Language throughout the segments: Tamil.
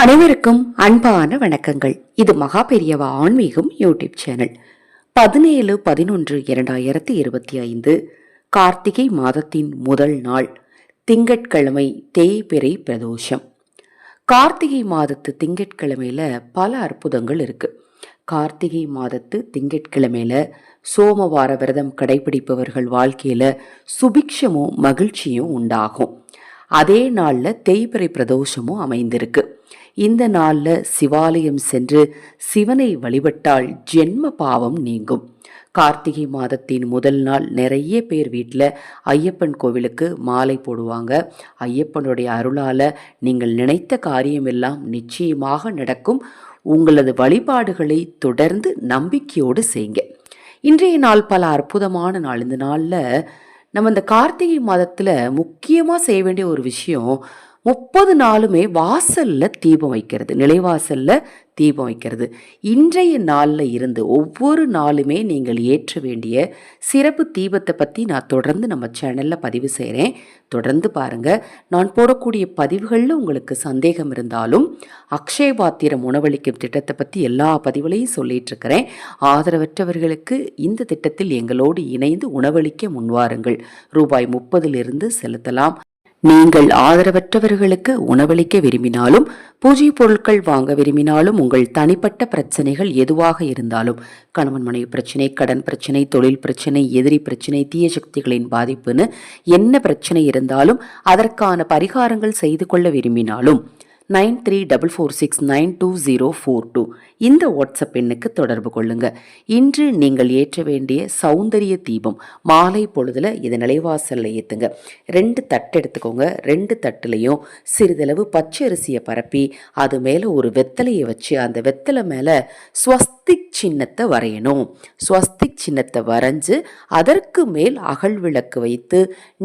அனைவருக்கும் அன்பான வணக்கங்கள். இது மகா பெரியவா ஆன்மீகம் யூடியூப் சேனல். பதினேழு பதினொன்று இரண்டாயிரத்தி இருபத்தி ஐந்து கார்த்திகை மாதத்தின் முதல் நாள் திங்கட்கிழமை தேய்பிறை பிரதோஷம். கார்த்திகை மாதத்து திங்கட்கிழமையில பல அற்புதங்கள் இருக்கு. கார்த்திகை மாதத்து திங்கட்கிழமையில சோமவார விரதம் கடைபிடிப்பவர்கள் வாழ்க்கையில சுபிக்ஷமும் மகிழ்ச்சியும் உண்டாகும். அதே நாளில் தேய்பிறை பிரதோஷமும் அமைந்திருக்கு. இந்த நாளில் சிவாலயம் சென்று சிவனை வழிபட்டால் ஜென்ம பாவம் நீங்கும். கார்த்திகை மாதத்தின் முதல் நாள் நிறைய பேர் வீட்டில் ஐயப்பன் கோவிலுக்கு மாலை போடுவாங்க. ஐயப்பனுடைய அருளால் நீங்கள் நினைத்த காரியமெல்லாம் நிச்சயமாக நடக்கும். உங்களது வழிபாடுகளை தொடர்ந்து நம்பிக்கையோடு செய்யுங்க. இன்றைய நாள் பல அற்புதமான நாள். இந்த நாளில் நம்ம இந்த கார்த்திகை மாதத்தில் முக்கியமாக செய்ய வேண்டிய ஒரு விஷயம் முப்பது நாளுமே வாசலில் தீபம் வைக்கிறது. நிலைவாசலில் தீபம் வைக்கிறது. இன்றைய நாளில் இருந்து ஒவ்வொரு நாளுமே நீங்கள் ஏற்ற வேண்டிய சிறப்பு தீபத்தை பற்றி நான் தொடர்ந்து நம்ம சேனலில் பதிவு செய்கிறேன் தொடர்ந்து பாருங்கள் நான் போடக்கூடிய பதிவுகளில் உங்களுக்கு சந்தேகம் இருந்தாலும் அக்ஷய பாத்திரம் உணவளிக்கும் திட்டத்தை பற்றி எல்லா பதிவுகளையும் சொல்லிகிட்ருக்கிறேன் ஆதரவற்றவர்களுக்கு இந்த திட்டத்தில் எங்களோடு இணைந்து உணவளிக்க முன்வாருங்கள். ரூபாய் முப்பதிலிருந்து செலுத்தலாம். நீங்கள் ஆதரவற்றவர்களுக்கு உணவளிக்க விரும்பினாலும் பூஜை பொருட்கள் வாங்க விரும்பினாலும் உங்கள் தனிப்பட்ட பிரச்சனைகள் எதுவாக இருந்தாலும் கணவன் மனைவி பிரச்சனை கடன் பிரச்சனை தொழில் பிரச்சனை எதிரி பிரச்சனை தீய சக்திகளின் பாதிப்புன்னு என்ன பிரச்சனை இருந்தாலும் அதற்கான பரிகாரங்கள் செய்து கொள்ள விரும்பினாலும் nine three double four six nine two zero four two. இந்த வாட்ஸ்அப் எண்ணுக்கு தொடர்பு கொள்ளுங்க. இன்று நீங்கள் ஏற்ற வேண்டிய சௌந்தரிய தீபம். மாலை பொழுதுல இதை நிலைவாசலில் ஏற்றுங்க ரெண்டு தட்டு எடுத்துக்கோங்க. ரெண்டு தட்டுலையும் சிறிதளவு பச்சை அரிசியை பரப்பி அது மேலே ஒரு வெத்தலையை வச்சு அந்த வெத்தலை மேலே ஸ்வஸ்திக் சின்னத்தை வரையணும். ஸ்வஸ்திக் சின்னத்தை வரைஞ்சு அதற்கு மேல் அகல் விளக்கு வைத்து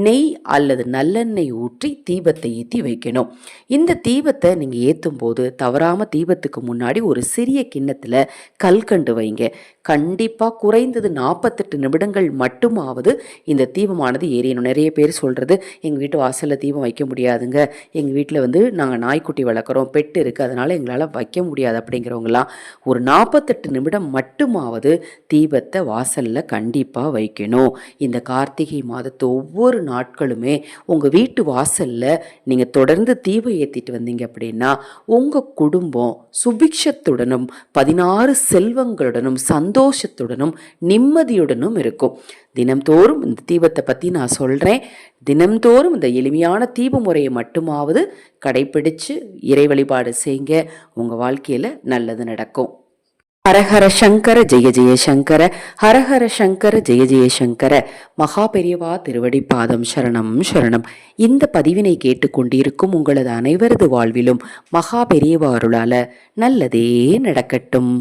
நெய் அல்லது நல்லெண்ணெய் ஊற்றி தீபத்தை ஏற்றி வைக்கணும். இந்த தீபத்தை நீங்கள் ஏற்றும் போது தவறாமல் தீபத்துக்கு முன்னாடி ஒரு சிறிய கிண்ணத்தில் கல்கண்டு வைங்க. கண்டிப்பாக குறைந்தது நாற்பத்தெட்டு நிமிடங்கள் மட்டுமாவது இந்த தீபமானது எரியணும் நிறைய பேர் சொல்கிறது எங்கள் வீட்டு வாசலில் தீபம் வைக்க முடியாதுங்க. எங்கள் வீட்டில் வந்து நாங்கள் நாய்க்குட்டி வளர்க்குறோம். பெட்டு இருக்குது அதனால் எங்களால் வைக்க முடியாது. அப்படிங்கிறவங்களாம் ஒரு நாற்பத்தெட்டு நிமிடம் மட்டுமாவது தீபத்தை வாசலில் கண்டிப்பாக வைக்கணும். இந்த கார்த்திகை மாதத்து ஒவ்வொரு நாட்களுமே உங்கள் வீட்டு வாசலில் நீங்கள் தொடர்ந்து தீபம் ஏற்றிட்டு வந்தீங்க அப்படின்னா அப்படின்னா உங்கள் குடும்பம் சுபிக்ஷத்துடனும் பதினாறு செல்வங்களுடனும் சந்தோஷத்துடனும் நிம்மதியுடனும் இருக்கும். தினம்தோறும் இந்த தீபத்தை பற்றி நான் சொல்கிறேன் தினம்தோறும் இந்த எளிமையான தீப முறையை மட்டுமாவது கடைப்பிடிச்சு இறை வழிபாடு செய்யுங்க உங்கள் வாழ்க்கையில் நல்லது நடக்கும். ஹரஹர சங்கர ஜெய ஜெய சங்கர ஹரஹர சங்கர ஜெய ஜெய சங்கர. மகா பெரியவா திருவடி பாதம் சரணம் சரணம். இந்த பதிவினை கேட்டுக்கொண்டிருக்கும் உங்களது அனைவரது வாழ்விலும் மகா பெரியவா அருளால நல்லதே நடக்கட்டும்.